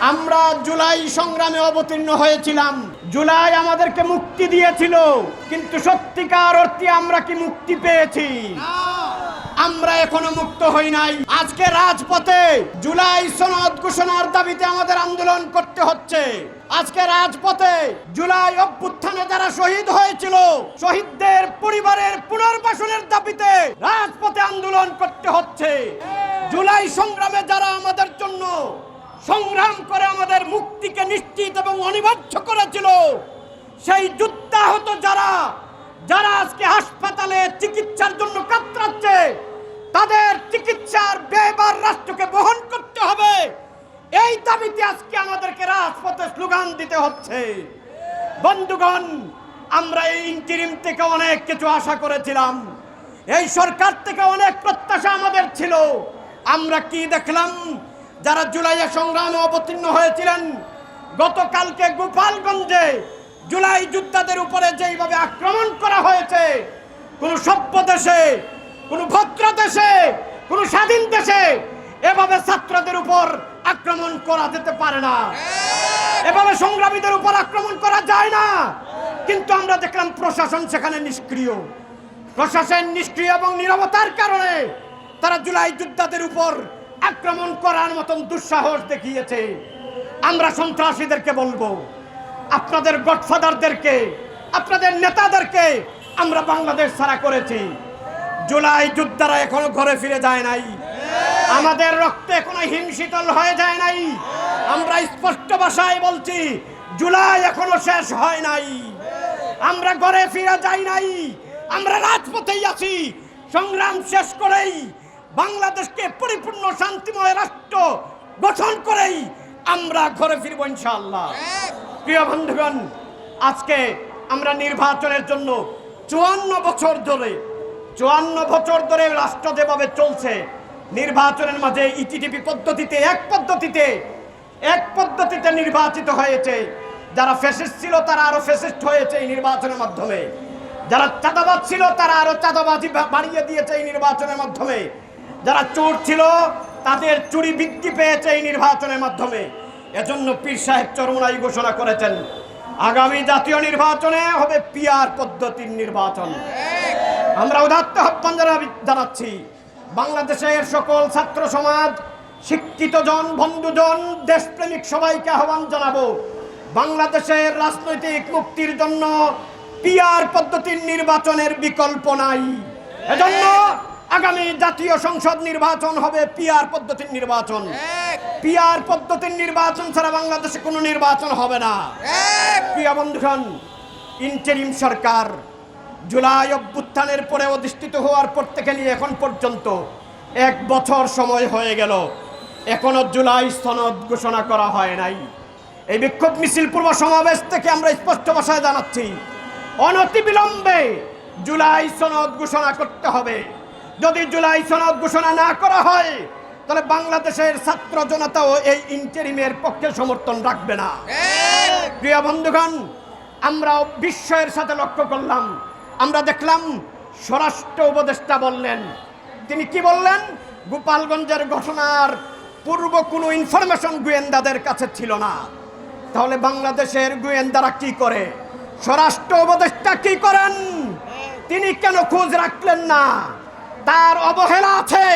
আমরা জুলাই সংগ্রামে অবতীর্ণ হয়েছিলাম। জুলাই আমাদেরকে মুক্তি দিয়েছিল কিন্তু সত্যিকার অর্থে আমরা কি মুক্তি পেয়েছি? আমরা এখনও মুক্ত হই নাই। আজকে রাজপথে জুলাই সনদ ঘোষণার দাবিতে আমাদের আন্দোলন করতে হচ্ছে। আজকে রাজপথে জুলাই অভ্যুত্থানে যারা শহীদ হয়েছিল শহীদদের পরিবারের পুনর্বাসনের দাবিতে রাজপথে আন্দোলন করতে হচ্ছে। জুলাই সংগ্রামে যারা আমাদের সংগ্রাম করে আমাদের মুক্তিকে নিশ্চিত এবং অনিবার্য করেছিল। সেই যুদ্ধাহত যারা যারা আজকে হাসপাতালে চিকিৎসার জন্য কাতরাচ্ছে, তাদের চিকিৎসার ব্যয়বার রাষ্ট্রকে বহন করতে হবে। এই দাবিতে আজকে আমাদেরকে রাজপথে স্লোগান দিতে হচ্ছে। বন্ধুগণ, আমরা এই ইন্টিরিম থেকে অনেক কিছু আশা করেছিলাম। এই সরকার থেকে অনেক প্রত্যাশা আমাদের ছিল। আমরা কি দেখলাম? যারা জুলাইয়ে সংগ্রামে অবতীর্ণ হয়েছিলেন, গতকালকে গোপালগঞ্জে জুলাই যোদ্ধাদের উপরে যেইভাবে আক্রমণ করা হয়েছে, কোন সভ্য দেশে, কোন ভদ্র দেশে, কোন স্বাধীন দেশে, এভাবে ছাত্রদের উপর আক্রমণ করা যেতে পারে না। এভাবে সংগ্রামীদের উপর আক্রমণ করা যায় না। কিন্তু আমরা দেখলাম প্রশাসন সেখানে নিষ্ক্রিয়। প্রশাসন নিষ্ক্রিয় এবং নিরবতার কারণে তারা জুলাই যোদ্ধাদের উপর আক্রমণ করার মতন দুঃসাহস দেখিয়েছে। আমরা সন্ত্রাসীদেরকে বলব, আপনাদের গডফাদারদেরকে, আপনাদের নেতাদেরকে আমরা বাংলাদেশ ছাড়া করেছি। জুলাই যোদ্ধারা এখনও ঘরে ফিরে যায় নাই। আমাদের রক্তে এখনও হিমশীতল হয়ে যায় নাই। আমরা স্পষ্ট ভাষায় বলছি, জুলাই এখনও শেষ হয় নাই। আমরা ঘরে ফিরে যাই নাই। আমরা রাজপথেই আছি। সংগ্রাম শেষ করেই বাংলাদেশকে পরিপূর্ণ শান্তিময় রাষ্ট্র গঠন করেই আমরা ঘরে ফিরব ইনশাআল্লাহ। প্রিয় বন্ধুগণ, আজকে আমরা নির্বাচনের জন্য চুয়ান্ন বছর ধরে, চুয়ান্ন বছর ধরে রাষ্ট্র যেভাবে চলছে, নির্বাচনের মাঝে ইটিটিপি পদ্ধতিতে, এক পদ্ধতিতে এক পদ্ধতিতে নির্বাচিত হয়েছে। যারা ফেসিস্ট ছিল তারা আরও ফেসিস্ট হয়েছে এই নির্বাচনের মাধ্যমে। যারা চাঁদাবাজ ছিল তারা আরও চাঁদাবাজি বাড়িয়ে দিয়েছে এই নির্বাচনের মাধ্যমে। যারা চোর ছিল, তাদের চুরি বৃদ্ধি পেয়েছে এই নির্বাচনের মাধ্যমে। এজন্য পীর সাহেব চরমনাই ঘোষণা করেছেন, আগামী জাতীয় নির্বাচনে হবে পিয়ার পদ্ধতির নির্বাচন। আমরা উদাত্ত আহ্বান জানা- জানাচ্ছি, বাংলাদেশের সকল ছাত্র সমাজ, শিক্ষিত জন বন্ধুজন দেশপ্রেমিক সবাইকে আহ্বান জানাব, বাংলাদেশের রাজনৈতিক মুক্তির জন্য পিয়ার পদ্ধতির নির্বাচনের বিকল্প নাই। এজন্য আগামী জাতীয় সংসদ নির্বাচন হবে পিয়ার পদ্ধতির নির্বাচন। পিয়ার পদ্ধতির নির্বাচন ছাড়া বাংলাদেশে কোনো নির্বাচন হবে না। প্রিয় বন্ধুগণ ইন্টারিম সরকার জুলাই অভ্যুত্থানের পরে অধিষ্ঠিত হওয়ার পর থেকে নিয়ে এখন পর্যন্ত এক বছর সময় হয়ে গেল। এখনও জুলাই সনদ ঘোষণা করা হয় নাই। এই বিক্ষোভ মিছিল পূর্ব সমাবেশ থেকে আমরা স্পষ্ট ভাষায় জানাচ্ছি অনতিবিলম্বে জুলাই সনদ ঘোষণা করতে হবে। যদি জুলাই সনদ ঘোষণা না করা হয়, তাহলে বাংলাদেশের ছাত্র জনতাও এই ইন্টারিমের পক্ষে সমর্থন রাখবে না। প্রিয় বন্ধুগণ আমরা বিস্ময়ের সাথে লক্ষ্য করলাম। আমরা দেখলাম স্বরাষ্ট্র উপদেষ্টা বললেন। তিনি কি বললেন? গোপালগঞ্জের ঘটনার পূর্ব কোনো ইনফরমেশন গোয়েন্দাদের কাছে ছিল না। তাহলে বাংলাদেশের গোয়েন্দারা কি করে? স্বরাষ্ট্র উপদেষ্টা কি করেন? তিনি কেন খোঁজ রাখলেন না? তার অবহেলা আছে।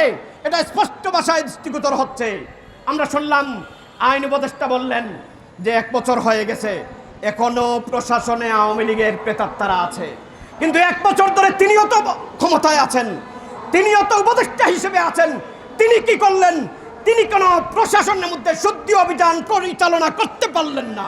এটা স্পষ্ট ভাষায় দৃষ্টিগোচর হচ্ছে। আমরা শুনলাম, আইন উপদেষ্টা বললেন যে এক বছর হয়ে গেছে, এখনও প্রশাসনে আওয়ামী লীগের প্রেতাত্মারা আছে। কিন্তু এক বছর ধরে তিনিও তো ক্ষমতায় আছেন, তিনিও তো উপদেষ্টা হিসেবে আছেন। তিনি কি করলেন? তিনি কোনো প্রশাসনের মধ্যে শুদ্ধি অভিযান পরিচালনা করতে পারলেন না।